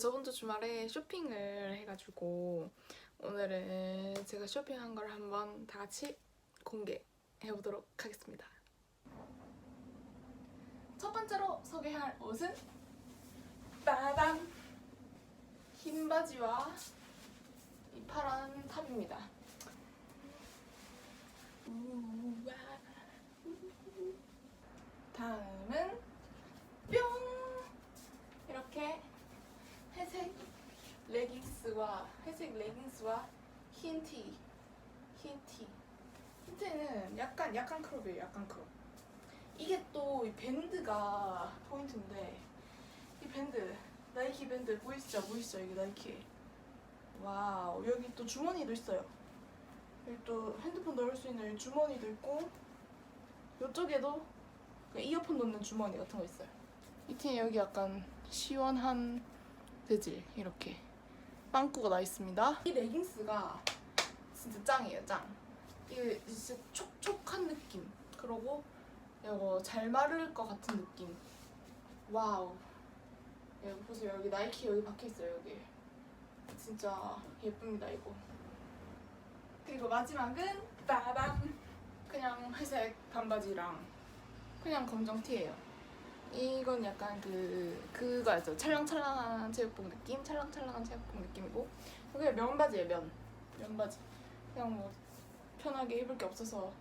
저번 주 주말에 쇼핑을 해가지고 오늘은 제가 쇼핑한 걸 한번 다 같이 공개해 보도록 하겠습니다. 첫 번째로 소개할 옷은 빠밤 흰 바지와 이 파란 탑입니다. 다음은 뿅 이렇게 회색 레깅스와 회색 레깅스와 흰 티, 흰 티. 흰 티는 약간 약간 크롭이에요, 약간 크롭. 이게 또 이 밴드가 포인트인데 이 밴드 나이키 밴드 보이시죠? 보이시죠? 이게 나이키. 와우 여기 또 주머니도 있어요. 여기 또 핸드폰 넣을 수 있는 주머니도 있고 이쪽에도 이어폰 넣는 주머니 같은 거 있어요. 이 티에 여기 약간 시원한 재질 이렇게 빵꾸가 나 있습니다. 이 레깅스가 진짜 짱이에요, 짱. 이게 진짜 촉촉한 느낌. 그리고 이거 잘 마를 것 같은 느낌. 와우. 여기 보세요, 여기 나이키 여기 박혀 있어요, 여기. 진짜 예쁩니다, 이거. 그리고 마지막은 빠밤. 그냥 회색 반바지랑 그냥 검정 티예요. 이건 약간 그 그거 알죠? 찰랑찰랑한 체육복 느낌, 찰랑찰랑한 체육복 느낌이고 이게 면바지예요, 면 면바지. 그냥 뭐 편하게 입을 게 없어서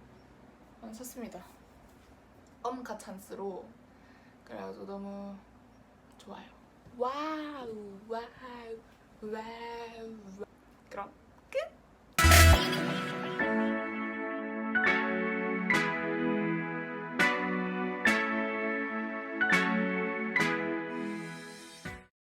샀습니다. 엄카 찬스로 그래가지고 너무 좋아요. 와우 와우 와우. 와우.